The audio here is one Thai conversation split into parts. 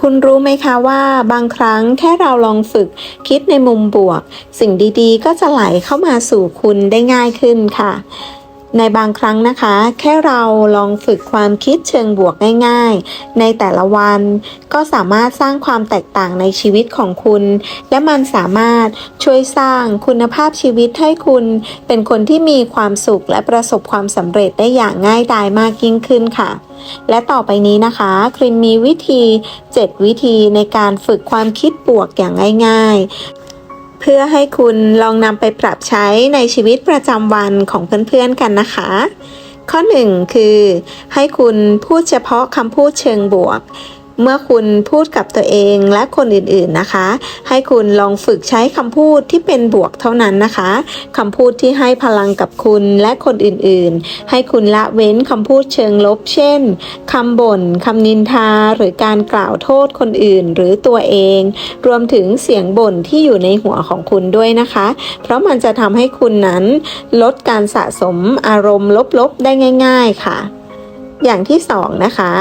คุณรู้ไหมคะว่าบางครั้งแค่เราลองฝึกคิดในมุมบวก สิ่งดีๆ ก็จะไหลเข้ามาสู่คุณได้ง่ายขึ้นค่ะ ในบางครั้งนะคะ แค่เราลองฝึกความคิดเชิงบวกง่ายๆ ในแต่ละวัน ก็สามารถสร้างความแตกต่างในชีวิตของคุณ และมันสามารถช่วยสร้างคุณภาพชีวิตให้คุณ เป็นคนที่มีความสุขและประสบความสำเร็จได้อย่างง่ายดายมากยิ่งขึ้นค่ะ และต่อไปนี้นะคะครินมีวิธี 7 วิธีในการฝึกความคิดบวกอย่างง่าย ๆ เพื่อให้คุณลองนำไปปรับใช้ในชีวิตประจำวันของเพื่อนๆกันนะคะ ข้อ 1 คือ ให้คุณพูดเฉพาะคำพูดเชิงบวก เมื่อคุณพูดกับตัวเองและคนอื่นๆนะคะ ให้คุณลองฝึกใช้คำพูดที่เป็นบวกเท่านั้นนะคะคำพูดที่ให้พลังกับคุณและคนอื่นๆ ให้คุณละเว้นคำพูดเชิงลบ เช่นคำบ่นคำนินทา หรือการกล่าวโทษคนอื่นหรือตัวเอง รวมถึงเสียงบ่นที่อยู่ในหัวของคุณด้วยนะคะ เพราะมันจะทำให้คุณนั้นลดการสะสมอารมณ์ลบๆได้ง่าย ๆ ค่ะ อย่างที่สองนะคะ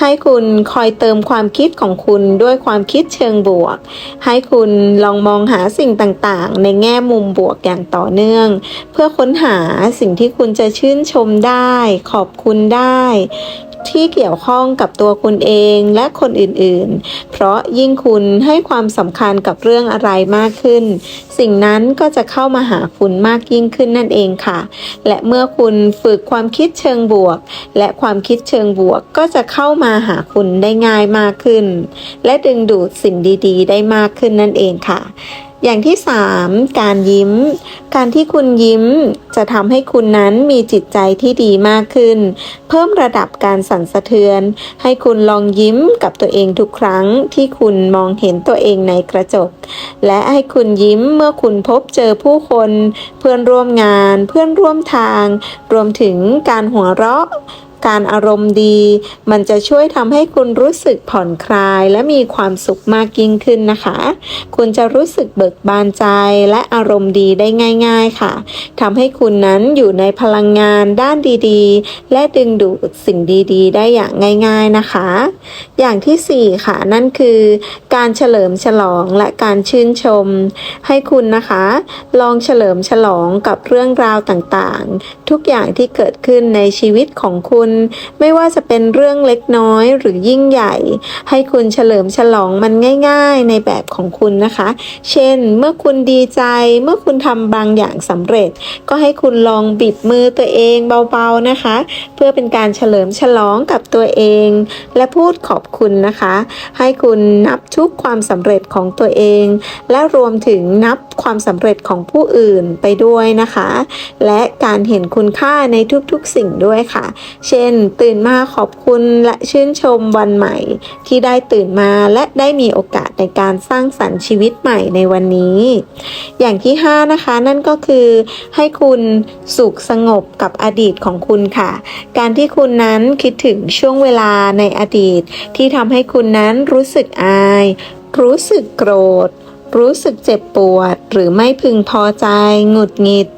ให้คุณคอยเติมความคิดของคุณด้วยความคิดเชิงบวก ให้คุณลองมองหาสิ่งต่างๆ ในแง่มุมบวกอย่างต่อเนื่อง เพื่อค้นหาสิ่งที่คุณจะชื่นชมได้ ขอบคุณได้ ที่เกี่ยวข้องกับตัวคุณเองและคนอื่นๆ เพราะยิ่งคุณให้ความสำคัญกับเรื่องอะไรมากขึ้น สิ่งนั้นก็จะเข้ามาหาคุณมากยิ่งขึ้นนั่นเองค่ะ และเมื่อคุณฝึกความคิดเชิงบวก และความคิดเชิงบวกก็จะเข้ามาหาคุณได้ง่ายมากขึ้น และดึงดูดสิ่งดีๆ ได้มากขึ้นนั่นเองค่ะ อย่างที่ 3 การยิ้ม การที่คุณยิ้มจะทำให้คุณนั้นมีจิตใจที่ดีมากขึ้น เพิ่มระดับการสั่นสะเทือน ให้คุณลองยิ้มกับตัวเองทุกครั้งที่คุณมองเห็นตัวเองในกระจก และให้คุณยิ้มเมื่อคุณพบเจอผู้คน เพื่อนร่วมงาน เพื่อนร่วมทาง รวมถึงการหัวเราะ การอารมณ์ดี มันจะช่วยทำให้คุณรู้สึกผ่อนคลายและมีความสุขมากยิ่งขึ้นนะคะ คุณจะรู้สึกเบิกบานใจและอารมณ์ดีได้ง่าย ๆค่ะทำให้คุณนั้นอยู่ในพลังงานด้านดีๆ และดึงดูดสิ่งดีๆ ได้อย่างง่าย ๆนะคะ อย่างที่ 4 ค่ะ นั่นคือ การเฉลิมฉลองและการชื่นชม ให้คุณนะคะ ลองเฉลิมฉลองกับเรื่องราวต่างๆ ทุกอย่างที่เกิดขึ้นในชีวิตของคุณไม่ว่าจะเป็นเรื่องเล็กน้อยหรือยิ่งใหญ่ ให้คุณเฉลิมฉลองมันง่าย ๆในแบบของคุณนะคะ เช่น เมื่อคุณดีใจ เมื่อคุณทำบางอย่างสำเร็จ ก็ให้คุณลองบิดมือตัวเองเบาๆนะคะ เพื่อเป็นการเฉลิมฉลองกับตัวเอง และพูดขอบคุณนะคะ ให้คุณนับทุกความสำเร็จของตัวเอง และรวมถึงนับความสำเร็จของผู้อื่นไปด้วยนะคะ และการเห็นคุณค่าในทุกๆสิ่งด้วยค่ะ เช่นตื่นมาขอบคุณและชื่นชมวันใหม่ ที่ได้ตื่นมาและได้มีโอกาสในการสร้างสรรค์ชีวิตใหม่ในวันนี้ อย่างที่ 5 นะคะ นั่นก็คือ ให้คุณสุขสงบกับอดีตของคุณค่ะ การที่คุณนั้นคิดถึงช่วงเวลาในอดีต ที่ทำให้คุณนั้นรู้สึกอาย รู้สึกโกรธ รู้สึกเจ็บปวดหรือไม่พึงพอใจ หงุดหงิด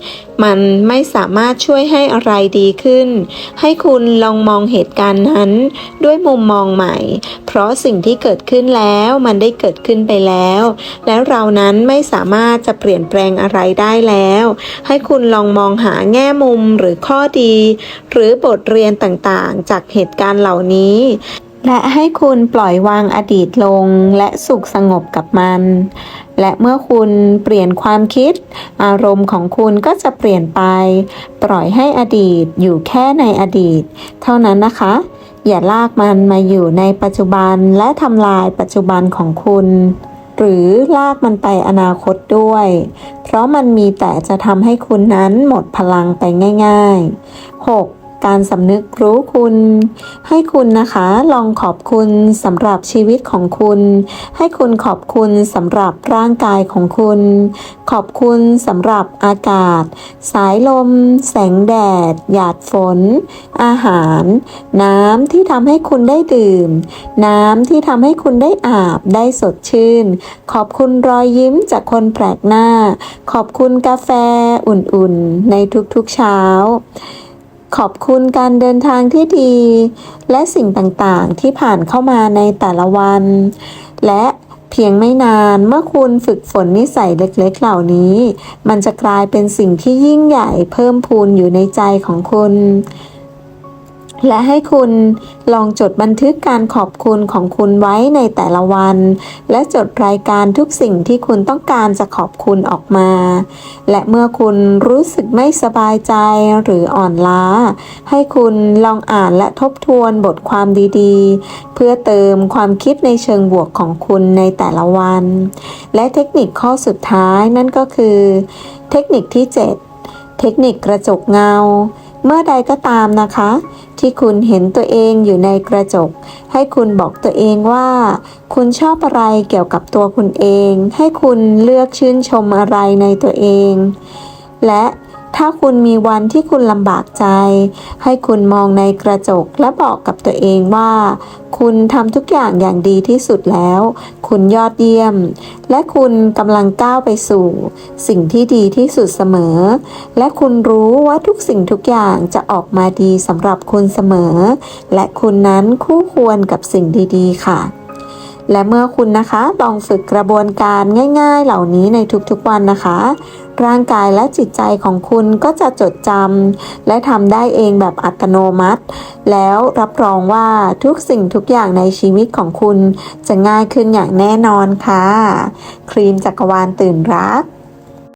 มันไม่สามารถช่วยให้อะไรดีขึ้น ให้คุณลองมองเหตุการณ์นั้น ด้วยมุมมองใหม่ เพราะสิ่งที่เกิดขึ้นแล้วมันได้เกิดขึ้นไปแล้ว แล้วเรานั้นไม่สามารถจะเปลี่ยนแปลงอะไรได้แล้ว ให้คุณลองมองหาแง่มุมหรือข้อดี หรือบทเรียนต่างๆ จากเหตุการณ์เหล่านี้ และให้คุณปล่อยวางอดีตลงและสุขสงบกับมัน และเมื่อคุณเปลี่ยนความคิด อารมณ์ของคุณก็จะเปลี่ยนไป ปล่อยให้อดีตอยู่แค่ในอดีต เท่านั้นนะคะ อย่าลากมันมาอยู่ในปัจจุบันและทำลายปัจจุบันของคุณ หรือลากมันไปอนาคตด้วย เพราะมันมีแต่จะทำให้คุณนั้นหมดพลังไปง่าย ๆ 6. การสำนึกรู้คุณ ให้คุณนะคะลองขอบคุณสำหรับชีวิตของคุณ ให้คุณขอบคุณสำหรับร่างกายของคุณ ขอบคุณสำหรับอากาศ สายลม แสงแดด หยาดฝน อาหาร น้ำที่ทำให้คุณได้ดื่ม น้ำที่ทำให้คุณได้อาบได้สดชื่น ขอบคุณรอยยิ้มจากคนแปลกหน้า ขอบคุณกาแฟอุ่นๆ ในทุกๆเช้า ขอบคุณการเดินทางที่ดี และสิ่งต่างๆที่ผ่านเข้ามาในแต่ละวัน และเพียงไม่นานเมื่อคุณฝึกฝนนิสัยเล็กๆ เหล่านี้ มันจะกลายเป็นสิ่งที่ยิ่งใหญ่เพิ่มพูนอยู่ในใจของคุณ และให้คุณลองจดบันทึกการขอบคุณของคุณไว้ในแต่ละวัน และจดรายการทุกสิ่งที่คุณต้องการจะขอบคุณออกมา และเมื่อคุณรู้สึกไม่สบายใจหรืออ่อนล้า ให้คุณลองอ่านและทบทวนบทความดีๆ เพื่อเติมความคิดในเชิงบวกของคุณในแต่ละวัน และเทคนิคข้อสุดท้ายนั่นก็คือ เทคนิคที่ 7 เทคนิคกระจกเงา เมื่อใดก็ตามนะคะ ที่คุณเห็นตัวเองอยู่ในกระจก ให้คุณบอกตัวเองว่า คุณชอบอะไรเกี่ยวกับตัวคุณเอง ให้คุณเลือกชื่นชมอะไรในตัวเอง และ ถ้าคุณมีวันที่คุณลำบากใจ ให้คุณมองในกระจกและบอกกับตัวเองว่า คุณทำทุกอย่างอย่างดีที่สุดแล้ว คุณยอดเยี่ยม และคุณกำลังก้าวไปสู่ สิ่งที่ดีที่สุดเสมอ และคุณรู้ว่าทุกสิ่งทุกอย่างจะออกมาดีสำหรับคุณเสมอ และคุณนั้นคู่ควรกับสิ่งดีๆ ค่ะและเมื่อคุณนะคะลองฝึกกระบวนการง่าย ๆ เหล่านี้ในทุกๆวันนะคะ ร่างกายและจิตใจของคุณก็จะจดจำและทำได้เองแบบอัตโนมัติ แล้วรับรองว่าทุกสิ่งทุกอย่างในชีวิตของคุณจะง่ายขึ้นอย่างแน่นอนค่ะ ครีมจักรวาลตื่นรัก